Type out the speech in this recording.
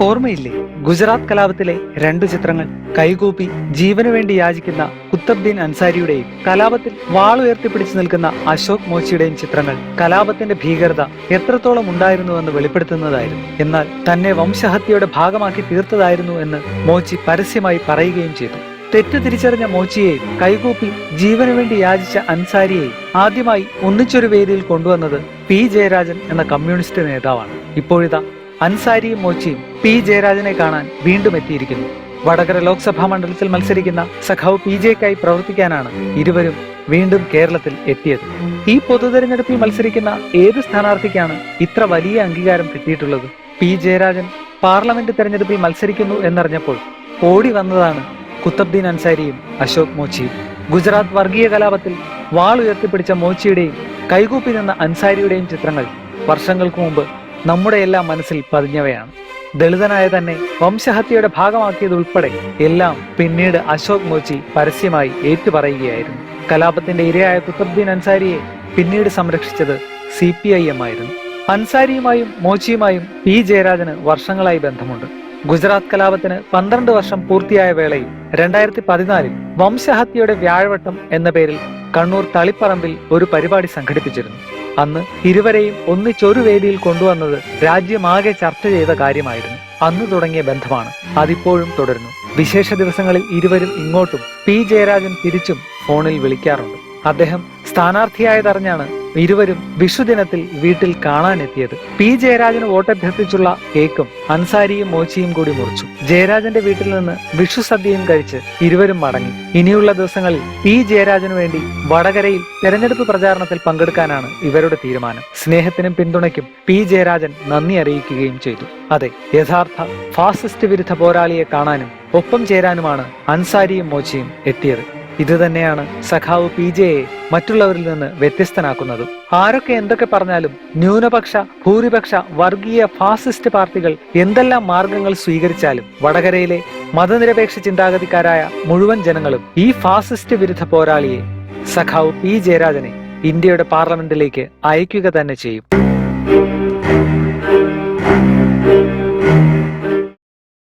ഓർമ്മയില്ലേ? ഗുജറാത്ത് കലാപത്തിലെ രണ്ടു ചിത്രങ്ങൾ കൈകൂപ്പി ജീവനു വേണ്ടി യാചിക്കുന്ന കുത്തബ്ദീൻ അൻസാരിയുടെയും കലാപത്തിൽ വാളുയർത്തിപ്പിടിച്ചു നിൽക്കുന്ന അശോക് മോച്ചിയുടെയും ചിത്രങ്ങൾ കലാപത്തിന്റെ ഭീകരത എത്രത്തോളം ഉണ്ടായിരുന്നുവെന്ന് വെളിപ്പെടുത്തുന്നതായിരുന്നു. എന്നാൽ തന്നെ വംശഹത്യയുടെ ഭാഗമാക്കി തീർത്തതായിരുന്നു എന്ന് മോച്ചി പരസ്യമായി പറയുകയും ചെയ്തു. തെറ്റ് തിരിച്ചറിഞ്ഞ മോച്ചിയെയും കൈകൂപ്പി ജീവനു വേണ്ടി യാചിച്ച അൻസാരിയെയും ആദ്യമായി ഒന്നിച്ചൊരു വേദിയിൽ കൊണ്ടുവന്നത് പി ജയരാജൻ എന്ന കമ്മ്യൂണിസ്റ്റ് നേതാവാണ്. ഇപ്പോഴിതാ അൻസാരിയും മോച്ചിയും പി ജയരാജനെ കാണാൻ വീണ്ടും എത്തിയിരിക്കുന്നു. വടകര ലോക്സഭാ മണ്ഡലത്തിൽ മത്സരിക്കുന്ന സഖാവ് പി ജെക്കായി പ്രവർത്തിക്കാനാണ് ഇരുവരും വീണ്ടും കേരളത്തിൽ എത്തിയത്. ഈ പൊതുതെരഞ്ഞെടുപ്പിൽ മത്സരിക്കുന്ന ഏത് സ്ഥാനാർത്ഥിക്കാണ് ഇത്ര വലിയ അംഗീകാരം കിട്ടിയിട്ടുള്ളത്? പി ജയരാജൻ പാർലമെന്റ് തെരഞ്ഞെടുപ്പിൽ മത്സരിക്കുന്നു എന്നറിഞ്ഞപ്പോൾ ഓടി വന്നതാണ് കുത്തബ്ദീൻ അൻസാരിയും അശോക് മോച്ചിയും. ഗുജറാത്ത് വർഗീയ കലാപത്തിൽ വാൾ ഉയർത്തിപ്പിടിച്ച മോച്ചിയുടെയും കൈകൂപ്പി നിന്ന അൻസാരിയുടെയും ചിത്രങ്ങൾ വർഷങ്ങൾക്ക് മുമ്പ് നമ്മുടെ എല്ലാം മനസ്സിൽ പതിഞ്ഞവയാണ്. ദളിതനായ തന്നെ വംശഹത്യയുടെ ഭാഗമാക്കിയതുൾപ്പെടെ എല്ലാം പിന്നീട് അശോക് മോച്ചി പരസ്യമായി ഏറ്റുപറയുകയായിരുന്നു. കലാപത്തിന്റെ ഇരയായ കുത്തബ്ദീൻ അൻസാരിയെ പിന്നീട് സംരക്ഷിച്ചത് സി പി ഐ എം ആയിരുന്നു. അൻസാരിയുമായും മോച്ചിയുമായും പി ജയരാജന് വർഷങ്ങളായി ബന്ധമുണ്ട്. ഗുജറാത്ത് കലാപത്തിന് പന്ത്രണ്ട് വർഷം പൂർത്തിയായ വേളയിൽ രണ്ടായിരത്തി പതിനാലിൽ വംശഹത്യയുടെ വ്യാഴവട്ടം എന്ന പേരിൽ കണ്ണൂർ തളിപ്പറമ്പിൽ ഒരു പരിപാടി സംഘടിപ്പിച്ചിരുന്നു. അന്ന് ഇരുവരെയും ഒന്നിച്ചൊരു വേദിയിൽ കൊണ്ടുവന്നത് രാജ്യമാകെ ചർച്ച ചെയ്ത കാര്യമായിരുന്നു. അന്ന് തുടങ്ങിയ ബന്ധമാണ് അതിപ്പോഴും തുടരുന്നു. വിശേഷ ദിവസങ്ങളിൽ ഇരുവരും ഇങ്ങോട്ടും പി ജയരാജൻ തിരിച്ചും ഫോണിൽ വിളിക്കാറുണ്ട്. അദ്ദേഹം സ്ഥാനാർത്ഥിയായതറിഞ്ഞാണ് ഇരുവരും വിഷുദിനത്തിൽ വീട്ടിൽ കാണാനെത്തിയത്. പി. ജയരാജന് വോട്ടഭ്യർത്ഥിച്ചുള്ള കേക്കും അൻസാരിയും മോച്ചിയും കൂടി മുറിച്ചു. ജയരാജന്റെ വീട്ടിൽ നിന്ന് വിഷു സദ്യയും കഴിച്ച് ഇരുവരും മടങ്ങി. ഇനിയുള്ള ദിവസങ്ങളിൽ പി. ജയരാജനു വേണ്ടി വടകരയിൽ തെരഞ്ഞെടുപ്പ് പ്രചാരണത്തിൽ പങ്കെടുക്കാനാണ് ഇവരുടെ തീരുമാനം. സ്നേഹത്തിനും പിന്തുണയ്ക്കും പി. ജയരാജൻ നന്ദി അറിയിക്കുകയും ചെയ്തു. അതെ യഥാർത്ഥ ഫാസിസ്റ്റ് വിരുദ്ധ പോരാളിയെ കാണാനും ഒപ്പം ചേരാനുമാണ് അൻസാരിയും മോച്ചിയും എത്തിയത്. ഇത് തന്നെയാണ് സഖാവ് പി. ജെയെ മറ്റുള്ളവരിൽ നിന്ന് വ്യത്യസ്തനാക്കുന്നതും. ആരൊക്കെ എന്തൊക്കെ പറഞ്ഞാലും ന്യൂനപക്ഷ ഭൂരിപക്ഷ വർഗീയ ഫാസിസ്റ്റ് പാർട്ടികൾ എന്തെല്ലാം മാർഗങ്ങൾ സ്വീകരിച്ചാലും വടകരയിലെ മതനിരപേക്ഷ ചിന്താഗതിക്കാരായ മുഴുവൻ ജനങ്ങളും ഈ ഫാസിസ്റ്റ് വിരുദ്ധ പോരാളിയെ സഖാവ് പി ജയരാജനെ ഇന്ത്യയുടെ പാർലമെന്റിലേക്ക് അയക്കുക തന്നെ ചെയ്യും.